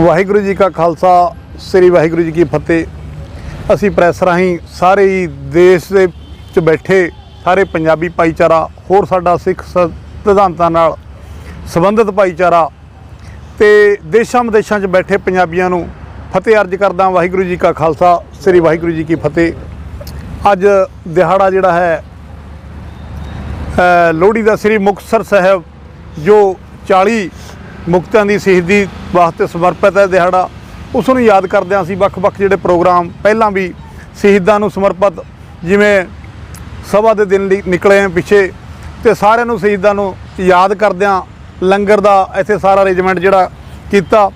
ਵਾਹਿਗੁਰੂ ਜੀ ਕਾ ਖਾਲਸਾ, ਸ੍ਰੀ ਵਾਹਿਗੁਰੂ ਜੀ ਕੀ ਫਤਿਹ। ਅਸੀਂ ਪ੍ਰੈਸ ਰਾਹੀਂ ਸਾਰੇ ਹੀ ਦੇਸ਼ ਦੇ ਵਿੱਚ ਬੈਠੇ, ਸਾਰੇ ਪੰਜਾਬੀ ਭਾਈਚਾਰਾ, ਹੋਰ ਸਾਡਾ ਸਿੱਖ ਸ- ਸਿਧਾਂਤਾਂ ਨਾਲ ਸੰਬੰਧਿਤ ਭਾਈਚਾਰਾ ਤੇ ਦੇਸ਼ਾਂ ਵਿਦੇਸ਼ਾਂ 'ਚ ਬੈਠੇ ਪੰਜਾਬੀਆਂ ਨੂੰ ਫਤਿਹ ਅਰਜ ਕਰਦਾ ਵਾਹਿਗੁਰੂ ਜੀ ਕਾ ਖਾਲਸਾ, ਸ੍ਰੀ ਵਾਹਿਗੁਰੂ ਜੀ ਕੀ ਫਤਿਹ। ਅੱਜ ਦਿਹਾੜਾ ਜਿਹੜਾ ਹੈ ਲੋਹੜੀ ਦਾ ਸ੍ਰੀ ਮੁਕਤਸਰ ਸਾਹਿਬ, ਜੋ 40 ਮੁਕਤਾਂ ਦੀ ਸ਼ਹੀਦੀ ਵਾਸਤੇ ਸਮਰਪਿਤ ਹੈ ਦਿਹਾੜਾ। ਉਸ ਨੂੰ ਯਾਦ ਕਰਦਿਆਂ ਅਸੀਂ ਵੱਖ-ਵੱਖ ਜਿਹੜੇ ਪ੍ਰੋਗਰਾਮ ਪਹਿਲਾਂ ਵੀ ਸ਼ਹੀਦਾਂ ਨੂੰ ਸਮਰਪਿਤ ਜਿਵੇਂ ਸਭਾ ਦੇ ਦਿਨ ਲਈ ਨਿਕਲੇ ਆ ਪਿੱਛੇ ਤੇ ਸਾਰਿਆਂ ਨੂੰ ਸ਼ਹੀਦਾਂ ਨੂੰ ਯਾਦ ਕਰਦਿਆਂ ਲੰਗਰ ਦਾ ਇੱਥੇ ਸਾਰਾ ਅਰੇਂਜਮੈਂਟ ਜਿਹੜਾ ਕੀਤਾ।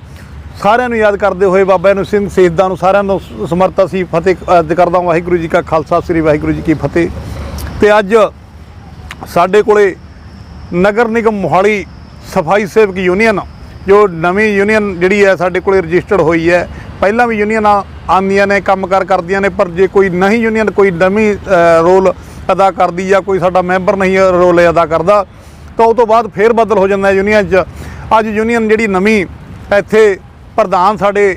ਸਾਰਿਆਂ ਨੂੰ ਯਾਦ ਕਰਦੇ ਹੋਏ ਬਾਬਾ ਨੂੰ ਸਿੰਘ ਸ਼ਹੀਦਾਂ ਨੂੰ ਸਾਰਿਆਂ ਨੂੰ ਸ- ਸਮਰਪਿਤ ਅਸੀਂ ਫਤਿਹ ਅਰਜ ਕਰਦਾ ਵਾਹਿਗੁਰੂ ਜੀ ਕਾ ਖਾਲਸਾ, ਸ੍ਰੀ ਵਾਹਿਗੁਰੂ ਜੀ ਕੀ ਫਤਿਹ। ਤੇ ਅੱਜ ਸਾਡੇ ਕੋਲੇ ਨਗਰ ਨਿਗਮ ਮੋਹਾਲੀ ਸਫ਼ਾਈ ਸੇਵਕ ਯੂਨੀਅਨ, ਜੋ ਨਵੀਂ ਯੂਨੀਅਨ ਜਿਹੜੀ ਹੈ ਸਾਡੇ ਕੋਲੇ ਰਜਿਸਟਰਡ ਹੋਈ ਹੈ, ਪਹਿਲਾਂ ਵੀ ਯੂਨੀਅਨਾਂ ਆਉਂਦੀਆਂ ਨੇ ਕੰਮਕਾਰ ਕਰਦੀਆਂ ਨੇ, ਪਰ ਜੇ ਕੋਈ ਨਹੀਂ ਯੂਨੀਅਨ, ਕੋਈ ਨਵੀਂ ਰੋਲ ਅਦਾ ਕਰਦੀ ਜਾਂ ਕੋਈ ਸਾਡਾ ਮੈਂਬਰ ਨਹੀਂ ਰੋਲ ਅਦਾ ਕਰਦਾ, ਤਾਂ ਉਹ ਤੋਂ ਬਾਅਦ ਫੇਰ ਬਦਲ ਹੋ ਜਾਂਦਾ ਯੂਨੀਅਨ 'ਚ। ਅੱਜ ਯੂਨੀਅਨ ਜਿਹੜੀ ਨਵੀਂ ਇੱਥੇ ਪ੍ਰਧਾਨ ਸਾਡੇ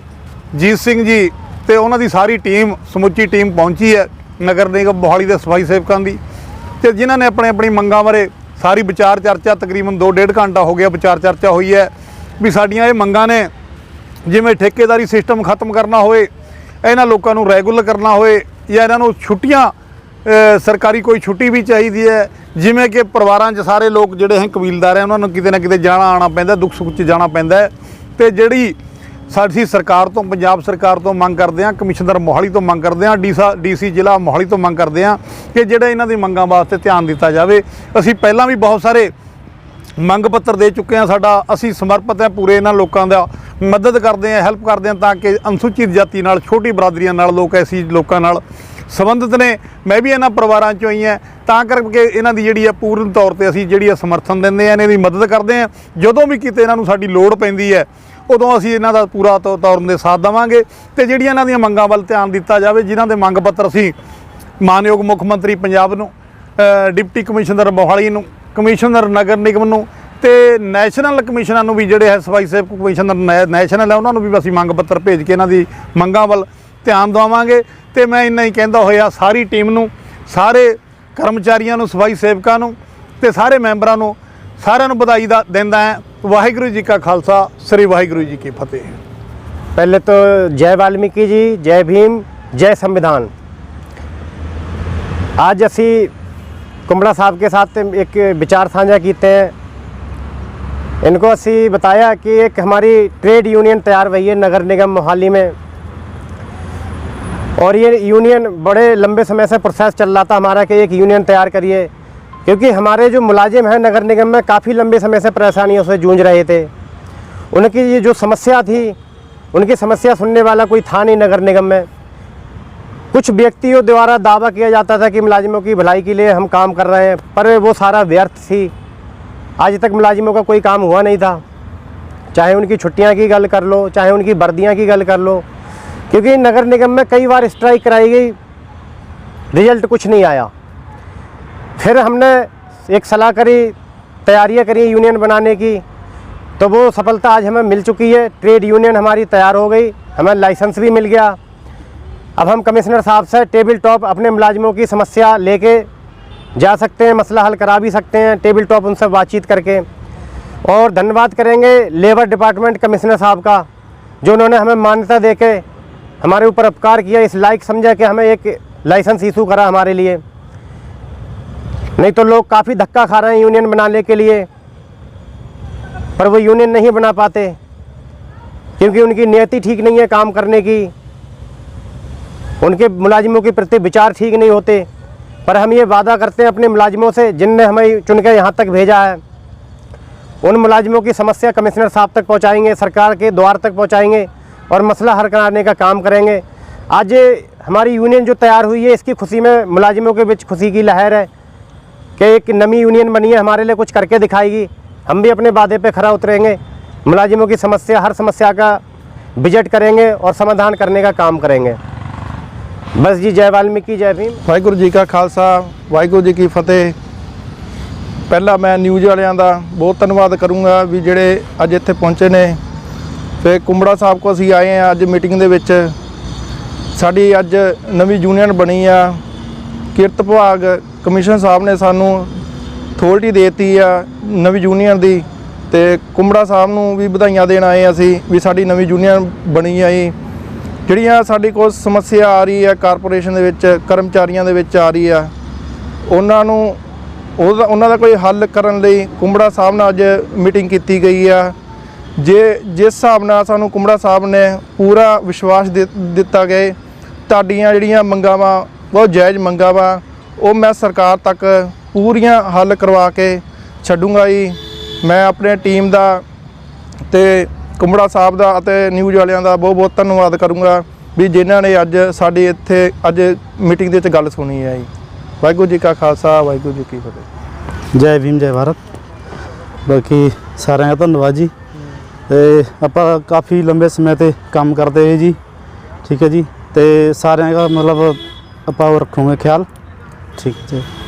ਜੀਤ ਸਿੰਘ ਜੀ ਤੇ ਉਹਨਾਂ ਦੀ ਸਾਰੀ ਟੀਮ, ਸਮੁੱਚੀ ਟੀਮ ਪਹੁੰਚੀ ਹੈ ਨਗਰ ਨਿਗਮ ਮੋਹਾਲੀ ਦੇ ਸਫ਼ਾਈ ਸੇਵਕਾਂ ਦੀ। ਤੇ ਜਿਨ੍ਹਾਂ ਨੇ ਆਪਣੇ ਆਪਣੀ ਮੰਗਾਂ ਬਾਰੇ ਸਾਰੀ ਵਿਚਾਰ ਚਰਚਾ ਤਕਰੀਬਨ 2.5 ਘੰਟਾ ਹੋ ਗਿਆ ਵਿਚਾਰ ਚਰਚਾ ਹੋਈ ਹੈ ਵੀ ਸਾਡੀਆਂ ਇਹ ਮੰਗਾਂ ਨੇ ਜਿਵੇਂ ਠੇਕੇਦਾਰੀ ਸਿਸਟਮ ਖਤਮ ਕਰਨਾ ਹੋਵੇ, ਇਹਨਾਂ ਲੋਕਾਂ ਨੂੰ ਰੈਗੂਲਰ ਕਰਨਾ ਹੋਵੇ ਜਾਂ ਇਹਨਾਂ ਨੂੰ ਛੁੱਟੀਆਂ ਸਰਕਾਰੀ ਕੋਈ ਛੁੱਟੀ ਵੀ ਚਾਹੀਦੀ ਹੈ, ਜਿਵੇਂ ਕਿ ਪਰਿਵਾਰਾਂ 'ਚ ਸਾਰੇ ਲੋਕ ਜਿਹੜੇ ਹੈ ਕਬੀਲਦਾਰ ਹੈ, ਉਹਨਾਂ ਨੂੰ ਕਿਤੇ ਨਾ ਕਿਤੇ ਜਾਣਾ ਆਣਾ ਪੈਂਦਾ, ਦੁੱਖ ਸੁੱਖ 'ਚ ਜਾਣਾ ਪੈਂਦਾ ਹੈ। ਤੇ ਜਿਹੜੀ ਸਾਡੀ ਸਰਕਾਰ ਤੋਂ, ਪੰਜਾਬ ਸਰਕਾਰ ਤੋਂ ਮੰਗ ਕਰਦੇ ਹਾਂ, ਕਮਿਸ਼ਨਰ ਮੋਹਾਲੀ ਤੋਂ ਮੰਗ ਕਰਦੇ ਹਾਂ, ਡੀਸਾ ਡੀਸੀ ਜ਼ਿਲ੍ਹਾ ਮੋਹਾਲੀ ਤੋਂ ਮੰਗ ਕਰਦੇ ਹਾਂ ਕਿ ਜਿਹੜਾ ਇਹਨਾਂ ਦੀ ਮੰਗਾਂ ਵਾਸਤੇ ਧਿਆਨ ਦਿੱਤਾ ਜਾਵੇ। ਅਸੀਂ ਪਹਿਲਾਂ ਵੀ ਬਹੁਤ ਸਾਰੇ ਮੰਗ ਪੱਤਰ ਦੇ ਚੁੱਕੇ ਹਾਂ ਸਾਡਾ। ਅਸੀਂ ਸਮਰਪਿਤ ਹਾਂ ਪੂਰੇ ਇਹਨਾਂ ਲੋਕਾਂ ਦਾ ਮਦਦ ਕਰਦੇ ਹਾਂ, ਹੈਲਪ ਕਰਦੇ ਹਾਂ ਤਾਂ ਕਿ ਅਨੁਸੂਚਿਤ ਜਾਤੀ ਨਾਲ, ਛੋਟੀ ਬਰਾਦਰੀਆਂ ਨਾਲ, ਲੋਕ ਐਸੀ ਲੋਕਾਂ ਨਾਲ ਸੰਬੰਧਿਤ ਨੇ। ਮੈਂ ਵੀ ਇਹਨਾਂ ਪਰਿਵਾਰਾਂ ਚੋਂ ਹੀ ਹਾਂ। ਤਾਂ ਕਰਕੇ ਇਹਨਾਂ ਦੀ ਜਿਹੜੀ ਆ ਪੂਰਨ ਤੌਰ ਤੇ ਅਸੀਂ ਜਿਹੜੀ ਆ ਸਮਰਥਨ ਦਿੰਦੇ ਆ ਇਹਨਾਂ ਦੀ ਮਦਦ ਕਰਦੇ ਆ ਜਦੋਂ ਵੀ ਕਿਤੇ ਇਹਨਾਂ ਨੂੰ ਸਾਡੀ ਲੋੜ ਪੈਂਦੀ ਹੈ ਉਦੋਂ ਅਸੀਂ ਇਹਨਾਂ ਦਾ ਪੂਰਾ ਤੌ- ਤੌਰ ਦੇ ਸਾਥ ਦੇਵਾਂਗੇ ਤੇ ਜਿਹੜੀਆਂ ਇਹਨਾਂ ਦੀਆਂ ਮੰਗਾਂ ਵੱਲ ਧਿਆਨ ਦਿੱਤਾ ਜਾਵੇ, ਜਿਨ੍ਹਾਂ ਦੇ ਮੰਗ ਪੱਤਰ ਅਸੀਂ ਮਾਨਯੋਗ ਮੁੱਖ ਮੰਤਰੀ ਪੰਜਾਬ ਨੂੰ ਡਿਪਟੀ ਕਮਿਸ਼ਨਰ ਮੋਹਾਲੀ ਨੂੰ, ਕਮਿਸ਼ਨਰ ਨਗਰ ਨਿਗਮ ਨੂੰ ਤੇ ਨੈਸ਼ਨਲ ਕਮਿਸ਼ਨਾਂ ਨੂੰ ਵੀ ਜਿਹੜੇ ਹੈ ਸਫ਼ਾਈ ਸੇਵਕ ਕਮਿਸ਼ਨਰ ਨੈ- ਨੈਸ਼ਨਲ ਹੈ, ਉਹਨਾਂ ਨੂੰ ਵੀ ਅਸੀਂ ਮੰਗ ਪੱਤਰ ਭੇਜ ਕੇ ਇਹਨਾਂ ਦੀ ਮੰਗਾਂ ਵੱਲ ਧਿਆਨ ਦਵਾਵਾਂਗੇ ਤੇ ਮੈਂ ਇੰਨਾ ਹੀ ਕਹਿੰਦਾ ਹੋਇਆ, ਸਾਰੀ ਟੀਮ ਨੂੰ, ਸਾਰੇ ਕਰਮਚਾਰੀਆਂ ਨੂੰ, ਸਫ਼ਾਈ ਸੇਵਕਾਂ ਨੂੰ ਤੇ ਸਾਰੇ ਮੈਂਬਰਾਂ ਨੂੰ ਸਾਰਿਆਂ ਨੂੰ ਵਧਾਈ ਦਾ ਦਿੰਦਾ ਹਾਂ ਵਾਹਿਗੁਰੂ ਜੀ ਕਾ ਖਾਲਸਾ ਸ੍ਰੀ ਵਾਹਿਗੁਰੂ ਜੀ ਕੀ ਫਤਿਹ पहले तो जय वाल्मीकि जी जय भीम जय संविधान आज ਅਸੀਂ ਕੁੰਬੜਾ ਸਾਹਿਬ के साथ एक विचार साझा ਕੀਤੇ हैं इनको ਅਸੀਂ बताया कि एक हमारी ट्रेड यूनियन तैयार हुई है नगर निगम मोहाली में और ये यूनियन बड़े लंबे समय से प्रोसेस चल रहा था हमारा कि एक यूनियन तैयार करिए क्योंकि हमारे जो मुलाजिम हैं नगर निगम में काफ़ी लंबे समय से परेशानियों से जूझ रहे थे। उनकी ये जो समस्या थी, उनकी समस्या सुनने वाला कोई था नहीं नगर निगम में। कुछ व्यक्तियों द्वारा दावा किया जाता था कि मुलाजिमों की भलाई के लिए हम काम कर रहे हैं, पर वो सारा व्यर्थ थी। आज तक मुलाजिमों का कोई काम हुआ नहीं था। चाहे उनकी छुट्टियाँ की गल कर लो, चाहे उनकी वर्दियाँ की गल कर लो, क्योंकि नगर निगम में कई बार स्ट्राइक कराई गई रिज़ल्ट कुछ नहीं आया। फिर हमने एक सलाह करी, तैयारियाँ करी यूनियन बनाने की। तो वो सफलता आज हमें मिल चुकी है। ट्रेड यूनियन हमारी तैयार हो गई, हमें लाइसेंस भी मिल गया। अब हम कमिश्नर साहब से टेबल टॉप अपने मुलाजिमों की समस्या लेके जा सकते हैं, मसला हल करा भी सकते हैं, टेबल टॉप उनसे बातचीत करके। और धन्यवाद करेंगे लेबर डिपार्टमेंट कमिश्नर साहब का, जो उन्होंने हमें मान्यता दे के हमारे ऊपर उपकार किया। इस लायक समझा कि हमें एक लाइसेंस इशू करा हमारे लिए। नहीं तो लोग काफ़ी धक्का खा रहे हैं यूनियन बनाने के लिए, पर वो यूनियन नहीं बना पाते, क्योंकि उनकी नियति ठीक नहीं है काम करने की। उनके मुलाजिमों के प्रति विचार ठीक नहीं होते, पर हम ये वादा करते हैं अपने मुलाजिमों से, जिनने हमें चुन के यहाँ तक भेजा है। उन मुलाजिमों की समस्या कमिश्नर साहब तक पहुँचाएँगे, सरकार के द्वार तक पहुँचाएँगे और मसला हल कराने का काम करेंगे। आज हमारी यूनियन जो तैयार हुई है, इसकी खुशी में मुलाजिमों के बीच खुशी की लहर है। कि एक नई यूनियन बनी है हमारे लिए कुछ करके दिखाएगी हम भी अपने वादे पे खरा उतरेंगे मुलाजिमों की समस्या हर समस्या का विजिट करेंगे और समाधान करने का काम करेंगे बस जी जय वाल्मीकि जय भीम ਵਾਹਿਗੁਰੂ ਜੀ ਕਾ ਖਾਲਸਾ ਵਾਹਿਗੁਰੂ ਜੀ ਕੀ ਫਤਿਹ ਪਹਿਲਾਂ ਮੈਂ ਨਿਊਜ਼ ਵਾਲਿਆਂ ਦਾ ਬਹੁਤ ਧੰਨਵਾਦ ਕਰੂੰਗਾ ਵੀ ਜਿਹੜੇ ਅੱਜ ਇੱਥੇ ਪਹੁੰਚੇ ਨੇ ਤੇ ਕੁੰਬੜਾ ਸਾਹਿਬ ਕੋ ਅਸੀਂ ਆਏ ਆ ਅੱਜ ਮੀਟਿੰਗ ਦੇ ਵਿੱਚ ਸਾਡੀ ਅੱਜ ਨਵੀਂ ਯੂਨੀਅਨ ਬਣੀ ਆ ਕਿਰਤ ਵਿਭਾਗ ਕਮਿਸ਼ਨ ਸਾਹਿਬ ਨੇ ਸਾਨੂੰ ਅਥਾਰਟੀ ਦੇਤੀ ਆ ਨਵੀਂ ਯੂਨੀਅਨ ਦੀ ਤੇ ਕੁੰਬੜਾ ਸਾਹਿਬ ਨੂੰ ਵੀ ਵਧਾਈਆਂ ਦੇਣ ਆਏ ਅਸੀਂ ਵੀ ਸਾਡੀ ਨਵੀਂ ਯੂਨੀਅਨ ਬਣੀ ਆਈ ਜਿਹੜੀਆਂ ਸਾਡੀ ਕੋਲ ਸਮੱਸਿਆ ਆ ਰਹੀ ਹੈ ਕਾਰਪੋਰੇਸ਼ਨ ਦੇ ਵਿੱਚ, ਕਰਮਚਾਰੀਆਂ ਦੇ ਵਿੱਚ ਆ ਰਹੀ ਆ, ਉਹਨਾਂ ਨੂੰ ਉਹਦਾ, ਉਹਨਾਂ ਦਾ ਕੋਈ ਹੱਲ ਕਰਨ ਲਈ ਕੁੰਬੜਾ ਸਾਹਿਬ ਨਾਲ ਅੱਜ ਮੀਟਿੰਗ ਕੀਤੀ ਗਈ ਆ। ਜੇ, ਜਿਸ ਹਿਸਾਬ ਨਾਲ ਸਾਨੂੰ ਕੁੰਬੜਾ ਸਾਹਿਬ ਨੇ ਪੂਰਾ ਵਿਸ਼ਵਾਸ ਦੇ- ਦਿੱਤਾ ਗਏ, ਤੁਹਾਡੀਆਂ ਜਿਹੜੀਆਂ ਮੰਗਾਂ ਵਾ, ਬਹੁਤ ਜਾਇਜ਼ ਮੰਗਾਂ ਵਾ ਉਹ ਮੈਂ ਸਰਕਾਰ ਤੱਕ ਪੂਰੀਆਂ ਹੱਲ ਕਰਵਾ ਕੇ ਛੱਡੂੰਗਾ ਜੀ। ਮੈਂ ਆਪਣੇ ਟੀਮ ਦਾ ਤੇ ਕੁੰਬੜਾ ਸਾਹਿਬ ਦਾ ਅਤੇ ਨਿਊਜ਼ ਵਾਲਿਆਂ ਦਾ ਬਹੁਤ ਬਹੁਤ ਧੰਨਵਾਦ ਕਰੂੰਗਾ ਵੀ ਜਿਨ੍ਹਾਂ ਨੇ ਅੱਜ ਸਾਡੇ ਇੱਥੇ ਅੱਜ ਮੀਟਿੰਗ ਦੇ ਵਿੱਚ ਗੱਲ ਸੁਣੀ ਹੈ ਜੀ। ਵਾਹਿਗੁਰੂ ਜੀ ਕਾ ਖਾਲਸਾ, ਵਾਹਿਗੁਰੂ ਜੀ ਕੀ ਫਤਿਹ। ਜੈ ਭੀਮ, ਜੈ ਭਾਰਤ। ਬਾਕੀ ਸਾਰਿਆਂ ਦਾ ਧੰਨਵਾਦ ਜੀ। ਤੇ ਆਪਾਂ ਕਾਫੀ ਲੰਬੇ ਸਮੇਂ ਤੇ ਕੰਮ ਕਰਦੇ ਹੋਏ ਜੀ। ਠੀਕ ਹੈ ਜੀ। ਤੇ ਸਾਰਿਆਂ ਦਾ ਮਤਲਬ ਆਪਾਂ ਉਹ ਰੱਖੂਗੇ ਖਿਆਲ। ਠੀਕ ਹੈ ਜੀ